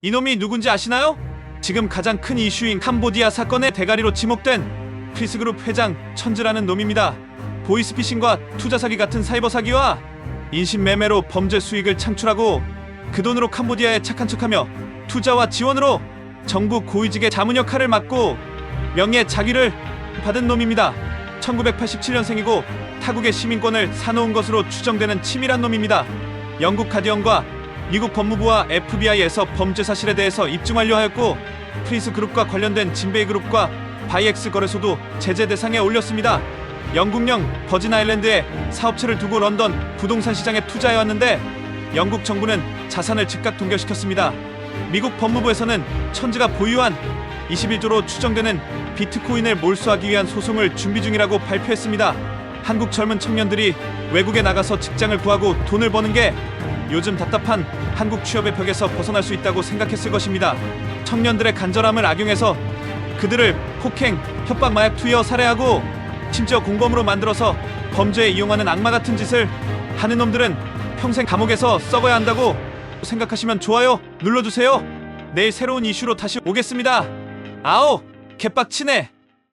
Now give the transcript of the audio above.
이놈이 누군지 아시나요? 지금 가장 큰 이슈인 캄보디아 사건의 대가리로 지목된 프리스그룹 회장 천즈라는 놈입니다. 보이스피싱과 투자 사기 같은 사이버 사기와 인신 매매로 범죄 수익을 창출하고 그 돈으로 캄보디아에 착한 척하며 투자와 지원으로 정부 고위직의 자문 역할을 맡고 명예 자기를 받은 놈입니다. 1987년생이고 타국의 시민권을 사놓은 것으로 추정되는 치밀한 놈입니다. 영국 가디언과 미국 법무부와 FBI에서 범죄 사실에 대해서 입증 완료하였고 프리스 그룹과 관련된 진베이 그룹과 바이엑스 거래소도 제재 대상에 올렸습니다. 영국령 버진 아일랜드에 사업체를 두고 런던 부동산 시장에 투자해 왔는데 영국 정부는 자산을 즉각 동결시켰습니다. 미국 법무부에서는 천지가 보유한 21조로 추정되는 비트코인을 몰수하기 위한 소송을 준비 중이라고 발표했습니다. 한국 젊은 청년들이 외국에 나가서 직장을 구하고 돈을 버는 게 요즘 답답한 한국 취업의 벽에서 벗어날 수 있다고 생각했을 것입니다. 청년들의 간절함을 악용해서 그들을 폭행, 협박, 마약 투여, 살해하고 심지어 공범으로 만들어서 범죄에 이용하는 악마 같은 짓을 하는 놈들은 평생 감옥에서 썩어야 한다고 생각하시면 좋아요 눌러주세요. 내일 새로운 이슈로 다시 오겠습니다. 아오 개빡치네.